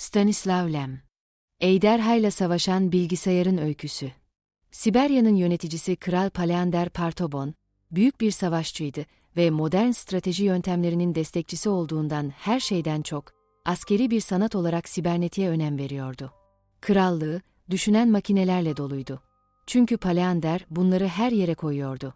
Stanislav Lem Ejderhayla Savaşan Bilgisayarın Öyküsü Siberya'nın yöneticisi Kral Paleander Partobon, büyük bir savaşçıydı ve modern strateji yöntemlerinin destekçisi olduğundan her şeyden çok, askeri bir sanat olarak sibernetiğe önem veriyordu. Krallığı, düşünen makinelerle doluydu. Çünkü Paleander bunları her yere koyuyordu.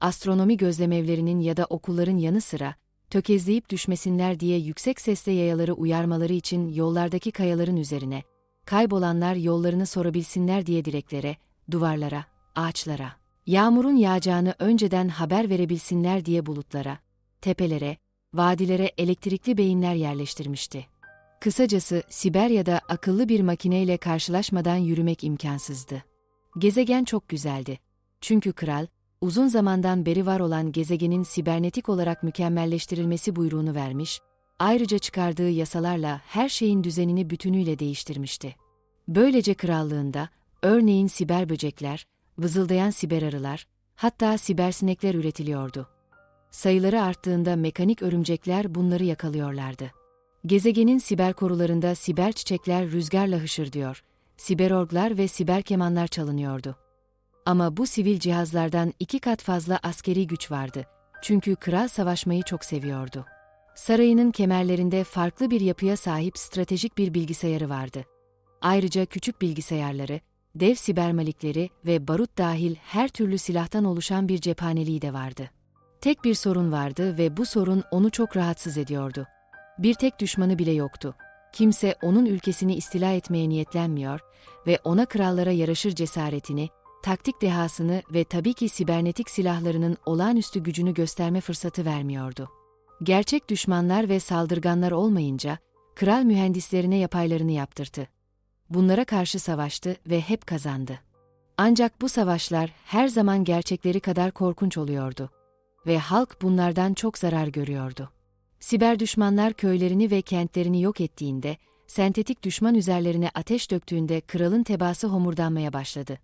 Astronomi gözlemevlerinin ya da okulların yanı sıra, tökezleyip düşmesinler diye yüksek sesle yayaları uyarmaları için yollardaki kayaların üzerine, kaybolanlar yollarını sorabilsinler diye direklere, duvarlara, ağaçlara, yağmurun yağacağını önceden haber verebilsinler diye bulutlara, tepelere, vadilere elektrikli beyinler yerleştirmişti. Kısacası Siberya'da akıllı bir makineyle karşılaşmadan yürümek imkansızdı. Gezegen çok güzeldi. Çünkü kral, uzun zamandan beri var olan gezegenin sibernetik olarak mükemmelleştirilmesi buyruğunu vermiş, ayrıca çıkardığı yasalarla her şeyin düzenini bütünüyle değiştirmişti. Böylece krallığında, örneğin siber böcekler, vızıldayan siber arılar, hatta sibersinekler üretiliyordu. Sayıları arttığında mekanik örümcekler bunları yakalıyorlardı. Gezegenin siber korularında siber çiçekler rüzgarla hışırdıyor, siberorglar ve siber kemanlar çalınıyordu. Ama bu sivil cihazlardan iki kat fazla askeri güç vardı. Çünkü kral savaşmayı çok seviyordu. Sarayının kemerlerinde farklı bir yapıya sahip stratejik bir bilgisayarı vardı. Ayrıca küçük bilgisayarları, dev sibermalikleri ve barut dahil her türlü silahtan oluşan bir cephaneliği de vardı. Tek bir sorun vardı ve bu sorun onu çok rahatsız ediyordu. Bir tek düşmanı bile yoktu. Kimse onun ülkesini istila etmeye niyetlenmiyor ve ona krallara yaraşır cesaretini, taktik dehasını ve tabii ki sibernetik silahlarının olağanüstü gücünü gösterme fırsatı vermiyordu. Gerçek düşmanlar ve saldırganlar olmayınca, kral mühendislerine yapaylarını yaptırdı. Bunlara karşı savaştı ve hep kazandı. Ancak bu savaşlar her zaman gerçekleri kadar korkunç oluyordu ve halk bunlardan çok zarar görüyordu. Siber düşmanlar köylerini ve kentlerini yok ettiğinde, sentetik düşman üzerlerine ateş döktüğünde kralın tebaası homurdanmaya başladı.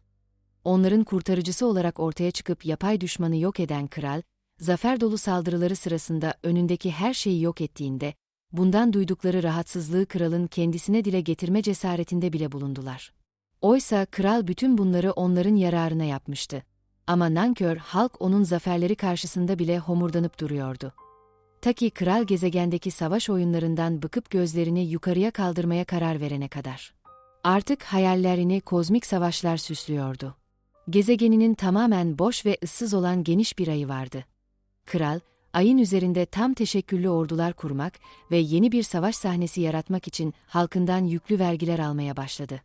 Onların kurtarıcısı olarak ortaya çıkıp yapay düşmanı yok eden kral, zafer dolu saldırıları sırasında önündeki her şeyi yok ettiğinde, bundan duydukları rahatsızlığı kralın kendisine dile getirme cesaretinde bile bulundular. Oysa kral bütün bunları onların yararına yapmıştı. Ama nankör halk onun zaferleri karşısında bile homurdanıp duruyordu. Ta kral gezegendeki savaş oyunlarından bıkıp gözlerini yukarıya kaldırmaya karar verene kadar. Artık hayallerini kozmik savaşlar süslüyordu. Gezegeninin tamamen boş ve ıssız olan geniş bir ayı vardı. Kral, ayın üzerinde tam teşekküllü ordular kurmak ve yeni bir savaş sahnesi yaratmak için halkından yüklü vergiler almaya başladı.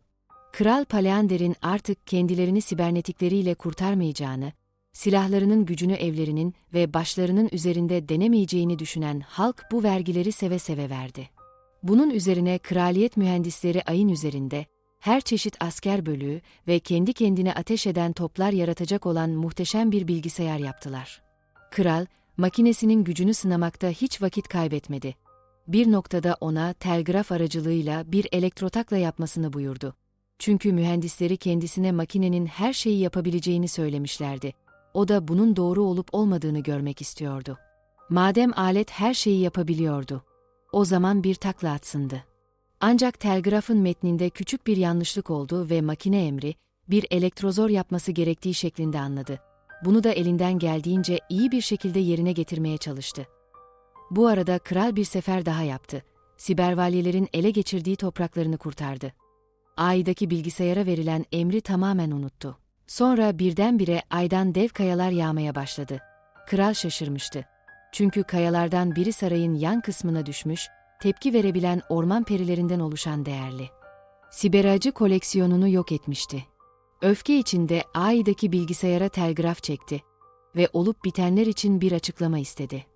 Kral Paleander'in artık kendilerini sibernetikleriyle kurtarmayacağını, silahlarının gücünü evlerinin ve başlarının üzerinde denemeyeceğini düşünen halk bu vergileri seve seve verdi. Bunun üzerine kraliyet mühendisleri ayın üzerinde, her çeşit asker bölüğü ve kendi kendine ateş eden toplar yaratacak olan muhteşem bir bilgisayar yaptılar. Kral, makinesinin gücünü sınamakta hiç vakit kaybetmedi. Bir noktada ona telgraf aracılığıyla bir elektrotakla yapmasını buyurdu. Çünkü mühendisleri kendisine makinenin her şeyi yapabileceğini söylemişlerdi. O da bunun doğru olup olmadığını görmek istiyordu. Madem alet her şeyi yapabiliyordu, o zaman bir takla atsındı. Ancak telgrafın metninde küçük bir yanlışlık oldu ve makine emri, bir elektrozor yapması gerektiği şeklinde anladı. Bunu da elinden geldiğince iyi bir şekilde yerine getirmeye çalıştı. Bu arada kral bir sefer daha yaptı. Sibervalyelerin ele geçirdiği topraklarını kurtardı. Ay'daki bilgisayara verilen emri tamamen unuttu. Sonra birdenbire aydan dev kayalar yağmaya başladı. Kral şaşırmıştı. Çünkü kayalardan biri sarayın yan kısmına düşmüş, tepki verebilen orman perilerinden oluşan değerli. Siberacı koleksiyonunu yok etmişti. Öfke içinde Ay'daki bilgisayara telgraf çekti ve olup bitenler için bir açıklama istedi.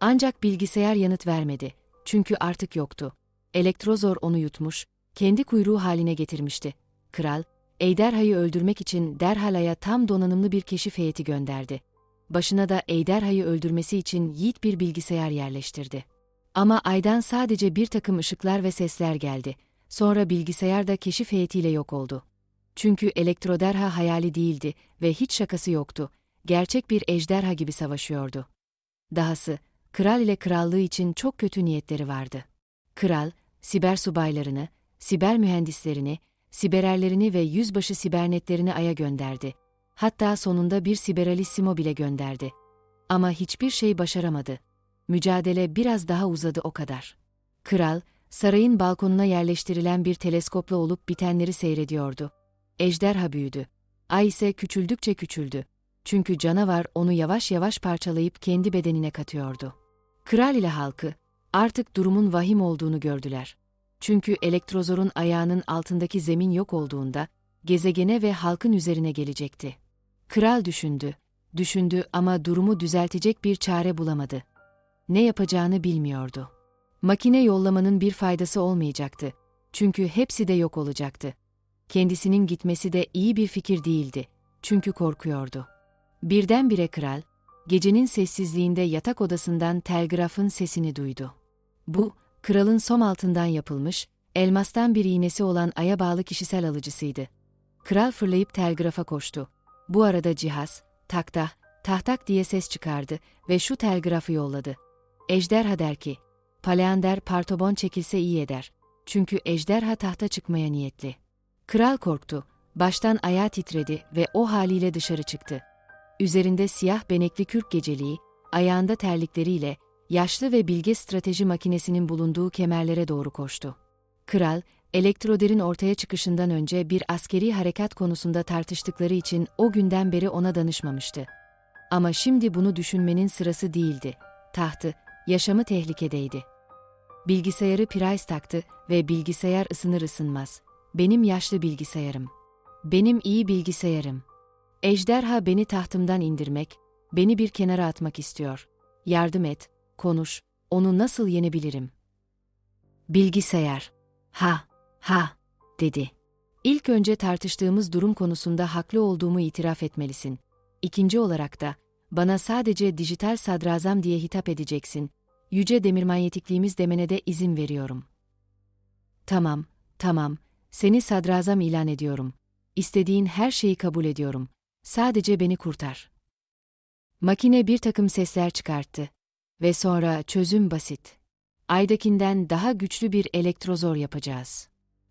Ancak bilgisayar yanıt vermedi. Çünkü artık yoktu. Elektrozor onu yutmuş, kendi kuyruğu haline getirmişti. Kral, Ejderha'yı öldürmek için Derhala'ya tam donanımlı bir keşif heyeti gönderdi. Başına da Ejderha'yı öldürmesi için yiğit bir bilgisayar yerleştirdi. Ama aydan sadece bir takım ışıklar ve sesler geldi. Sonra bilgisayar da keşif heyetiyle yok oldu. Çünkü Elektroderha hayali değildi ve hiç şakası yoktu. Gerçek bir ejderha gibi savaşıyordu. Dahası, kral ile krallığı için çok kötü niyetleri vardı. Kral, siber subaylarını, siber mühendislerini, sibererlerini ve yüzbaşı sibernetlerini Ay'a gönderdi. Hatta sonunda bir siberalissimo bile gönderdi. Ama hiçbir şey başaramadı. Mücadele biraz daha uzadı o kadar. Kral, sarayın balkonuna yerleştirilen bir teleskopla olup bitenleri seyrediyordu. Ejderha büyüdü. Ay ise küçüldükçe küçüldü. Çünkü canavar onu yavaş yavaş parçalayıp kendi bedenine katıyordu. Kral ile halkı, artık durumun vahim olduğunu gördüler. Çünkü elektrozorun ayağının altındaki zemin yok olduğunda, gezegene ve halkın üzerine gelecekti. Kral düşündü, düşündü ama durumu düzeltecek bir çare bulamadı. Ne yapacağını bilmiyordu. Makine yollamanın bir faydası olmayacaktı. Çünkü hepsi de yok olacaktı. Kendisinin gitmesi de iyi bir fikir değildi. Çünkü korkuyordu. Birdenbire kral, gecenin sessizliğinde yatak odasından telgrafın sesini duydu. Bu, kralın som altından yapılmış, elmastan bir iğnesi olan aya bağlı kişisel alıcısıydı. Kral fırlayıp telgrafa koştu. Bu arada cihaz, takta, tahtak diye ses çıkardı ve şu telgrafı yolladı. Ejderha der ki, Paleander Partobon çekilse iyi eder. Çünkü ejderha tahta çıkmaya niyetli. Kral korktu, baştan ayağı titredi ve o haliyle dışarı çıktı. Üzerinde siyah benekli kürk geceliği, ayağında terlikleriyle, yaşlı ve bilge strateji makinesinin bulunduğu kemerlere doğru koştu. Kral, Elektroder'in ortaya çıkışından önce bir askeri harekat konusunda tartıştıkları için o günden beri ona danışmamıştı. Ama şimdi bunu düşünmenin sırası değildi. Tahtı, yaşamı tehlikedeydi. Bilgisayarı Price taktı ve bilgisayar ısınır ısınmaz. Benim yaşlı bilgisayarım. Benim iyi bilgisayarım. Ejderha beni tahtımdan indirmek, beni bir kenara atmak istiyor. Yardım et, konuş, onu nasıl yenebilirim? Bilgisayar. Ha, ha, dedi. İlk önce tartıştığımız durum konusunda haklı olduğumu itiraf etmelisin. İkinci olarak da, bana sadece dijital sadrazam diye hitap edeceksin. Yüce demirmanyetikliğimiz demene de izin veriyorum. Tamam, tamam, seni sadrazam ilan ediyorum. İstediğin her şeyi kabul ediyorum. Sadece beni kurtar. Makine bir takım sesler çıkarttı. Ve sonra çözüm basit. Aydakinden daha güçlü bir elektrozor yapacağız.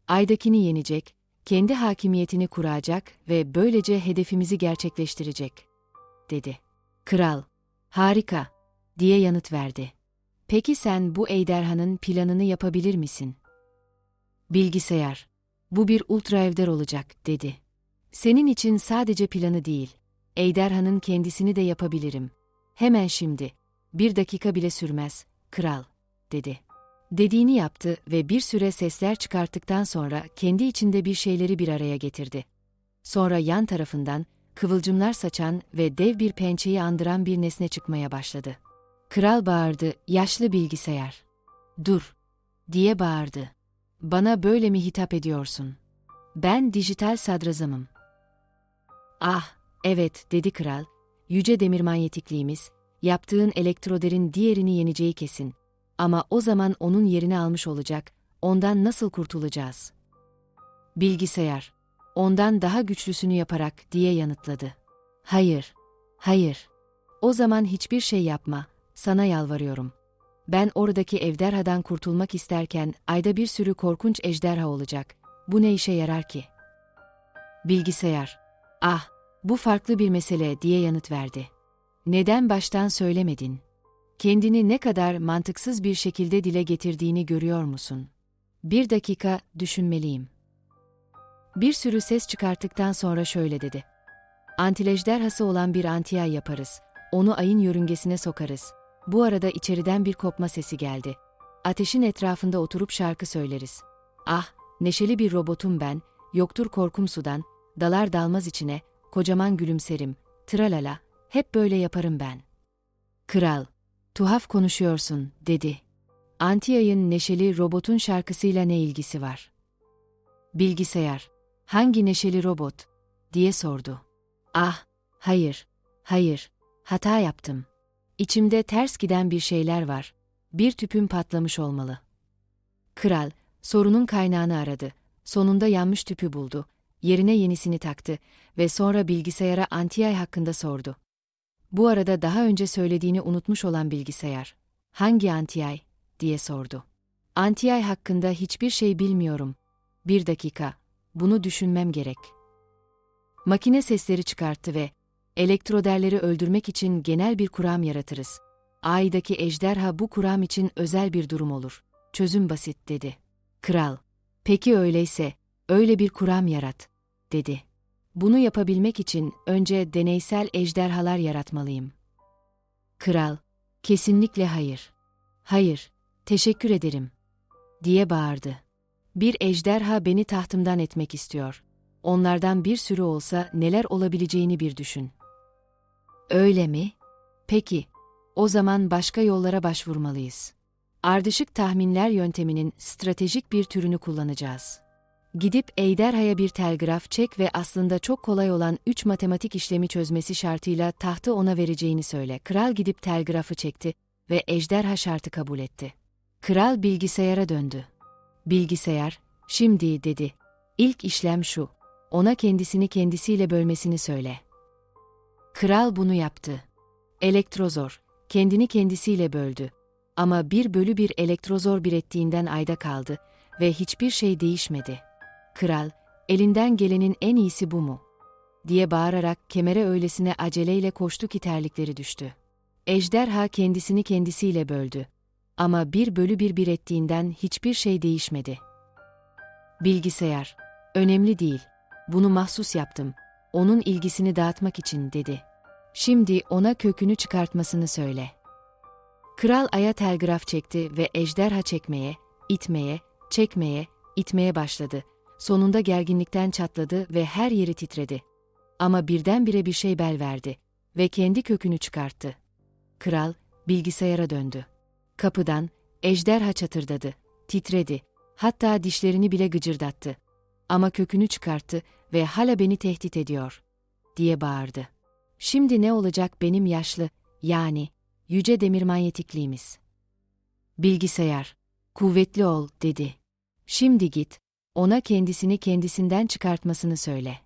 Aydakini yenecek, kendi hakimiyetini kuracak ve böylece hedefimizi gerçekleştirecek, dedi. Kral, harika, diye yanıt verdi. Peki sen bu ejderhanın planını yapabilir misin? Bilgisayar, bu bir ultra evder olacak, dedi. Senin için sadece planı değil, ejderhanın kendisini de yapabilirim. Hemen şimdi, bir dakika bile sürmez, kral, dedi. Dediğini yaptı ve bir süre sesler çıkarttıktan sonra kendi içinde bir şeyleri bir araya getirdi. Sonra yan tarafından, kıvılcımlar saçan ve dev bir pençeyi andıran bir nesne çıkmaya başladı. Kral bağırdı, yaşlı bilgisayar. Dur, diye bağırdı. Bana böyle mi hitap ediyorsun? Ben dijital sadrazamım. Ah, evet, dedi kral. Yüce demir manyetikliğimiz, yaptığın elektroderin diğerini yeneceği kesin. Ama o zaman onun yerini almış olacak, ondan nasıl kurtulacağız? Bilgisayar, ondan daha güçlüsünü yaparak diye yanıtladı. Hayır, hayır. O zaman hiçbir şey yapma, sana yalvarıyorum. Ben oradaki evderhadan kurtulmak isterken ayda bir sürü korkunç ejderha olacak. Bu ne işe yarar ki? Bilgisayar. Ah, bu farklı bir mesele diye yanıt verdi. Neden baştan söylemedin? Kendini ne kadar mantıksız bir şekilde dile getirdiğini görüyor musun? Bir dakika düşünmeliyim. Bir sürü ses çıkarttıktan sonra şöyle dedi. Antilejderhası olan bir antiyay yaparız. Onu ayın yörüngesine sokarız. Bu arada içeriden bir kopma sesi geldi. Ateşin etrafında oturup şarkı söyleriz. Ah, neşeli bir robotum ben, yoktur korkum sudan, dalar dalmaz içine, kocaman gülümserim, tralala, hep böyle yaparım ben. Kral, tuhaf konuşuyorsun, dedi. Antiyay'ın neşeli robotun şarkısıyla ne ilgisi var? Bilgisayar, hangi neşeli robot? diye sordu. Ah, hayır, hayır, hata yaptım. İçimde ters giden bir şeyler var. Bir tüpüm patlamış olmalı. Kral, sorunun kaynağını aradı. Sonunda yanmış tüpü buldu. Yerine yenisini taktı ve sonra bilgisayara Antiyay hakkında sordu. Bu arada daha önce söylediğini unutmuş olan bilgisayar, hangi Antiyay, diye sordu. Antiyay hakkında hiçbir şey bilmiyorum, Bir dakika, bunu düşünmem gerek. Makine sesleri çıkarttı ve elektroderleri öldürmek için genel bir kuram yaratırız. Ay'daki ejderha bu kuram için özel bir durum olur. Çözüm basit dedi. Kral, peki öyleyse, öyle bir kuram yarat, dedi. Bunu yapabilmek için önce deneysel ejderhalar yaratmalıyım. Kral, kesinlikle hayır. Hayır, teşekkür ederim, diye bağırdı. Bir ejderha beni tahtımdan etmek istiyor. Onlardan bir sürü olsa neler olabileceğini bir düşün. Öyle mi? Peki, o zaman başka yollara başvurmalıyız. Ardışık tahminler yönteminin stratejik bir türünü kullanacağız. Gidip Ejderha'ya bir telgraf çek ve aslında çok kolay olan üç matematik işlemi çözmesi şartıyla tahtı ona vereceğini söyle. Kral gidip telgrafı çekti ve ejderha şartı kabul etti. Kral bilgisayara döndü. Bilgisayar, şimdi dedi. İlk işlem şu. Ona kendisini kendisiyle bölmesini söyle. Kral bunu yaptı. Elektrozor, kendini kendisiyle böldü. Ama bir bölü bir elektrozor bir ettiğinden ayda kaldı ve hiçbir şey değişmedi. Kral, elinden gelenin en iyisi bu mu? diye bağırarak kemere öylesine aceleyle koştu ki terlikleri düştü. Ejderha kendisini kendisiyle böldü. Ama bir bölü bir bir ettiğinden hiçbir şey değişmedi. Bilgisayar, önemli değil, bunu mahsus yaptım, onun ilgisini dağıtmak için dedi. Şimdi ona kökünü çıkartmasını söyle. Kral aya telgraf çekti ve ejderha çekmeye, itmeye, çekmeye, itmeye başladı. Sonunda gerginlikten çatladı ve her yeri titredi. Ama birdenbire bir şey bel verdi ve kendi kökünü çıkarttı. Kral, bilgisayara döndü. Kapıdan, ejderha çatırdadı, titredi, hatta dişlerini bile gıcırdattı. Ama kökünü çıkarttı ve hala beni tehdit ediyor, diye bağırdı. Şimdi ne olacak benim yaşlı, yani, yüce demir manyetikliğimiz? Bilgisayar, kuvvetli ol, dedi. Şimdi git, ona kendisini kendisinden çıkartmasını söyle.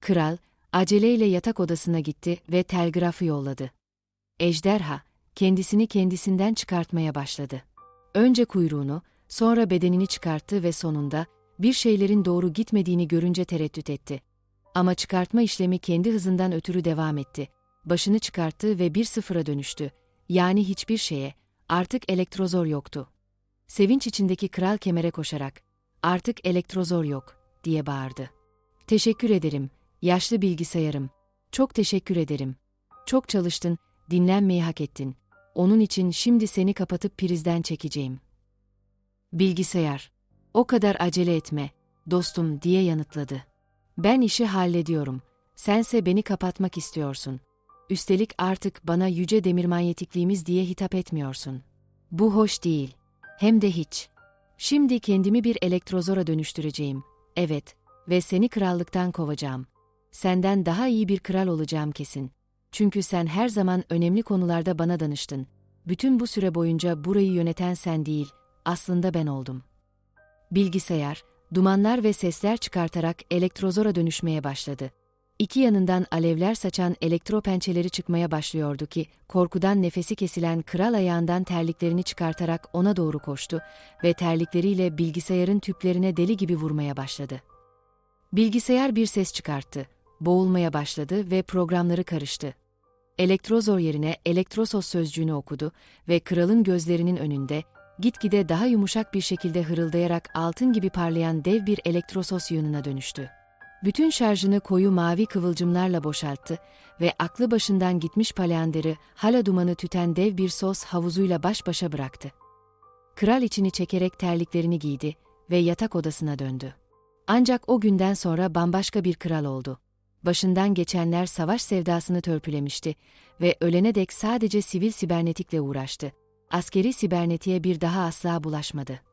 Kral, aceleyle yatak odasına gitti ve telgrafı yolladı. Ejderha, kendisini kendisinden çıkartmaya başladı. Önce kuyruğunu, sonra bedenini çıkarttı ve sonunda, bir şeylerin doğru gitmediğini görünce tereddüt etti. Ama çıkartma işlemi kendi hızından ötürü devam etti. Başını çıkarttı ve bir sıfıra dönüştü. Yani hiçbir şeye, artık elektrozor yoktu. Sevinç içindeki kral kemere koşarak, artık elektrozor yok, diye bağırdı. Teşekkür ederim, yaşlı bilgisayarım. Çok teşekkür ederim. Çok çalıştın, dinlenmeyi hak ettin. Onun için şimdi seni kapatıp prizden çekeceğim. Bilgisayar, o kadar acele etme, dostum diye yanıtladı. Ben işi hallediyorum, sense beni kapatmak istiyorsun. Üstelik artık bana yüce demir manyetikliğimiz diye hitap etmiyorsun. Bu hoş değil. Hem de hiç. Şimdi kendimi bir elektrozora dönüştüreceğim. Evet, ve seni krallıktan kovacağım. Senden daha iyi bir kral olacağım kesin. Çünkü sen her zaman önemli konularda bana danıştın. Bütün bu süre boyunca burayı yöneten sen değil, aslında ben oldum. Bilgisayar, dumanlar ve sesler çıkartarak elektrozora dönüşmeye başladı. İki yanından alevler saçan elektro pençeleri çıkmaya başlıyordu ki, korkudan nefesi kesilen kral ayağından terliklerini çıkartarak ona doğru koştu ve terlikleriyle bilgisayarın tüplerine deli gibi vurmaya başladı. Bilgisayar bir ses çıkarttı, boğulmaya başladı ve programları karıştı. Elektrozor yerine elektrosos sözcüğünü okudu ve kralın gözlerinin önünde, gitgide daha yumuşak bir şekilde hırıldayarak altın gibi parlayan dev bir elektrosos yığınına dönüştü. Bütün şarjını koyu mavi kıvılcımlarla boşalttı ve aklı başından gitmiş Paleander'i hala dumanı tüten dev bir sos havuzuyla baş başa bıraktı. Kral içini çekerek terliklerini giydi ve yatak odasına döndü. Ancak o günden sonra bambaşka bir kral oldu. Başından geçenler savaş sevdasını törpülemişti ve ölene dek sadece sivil sibernetikle uğraştı. Askeri sibernetiğe bir daha asla bulaşmadı.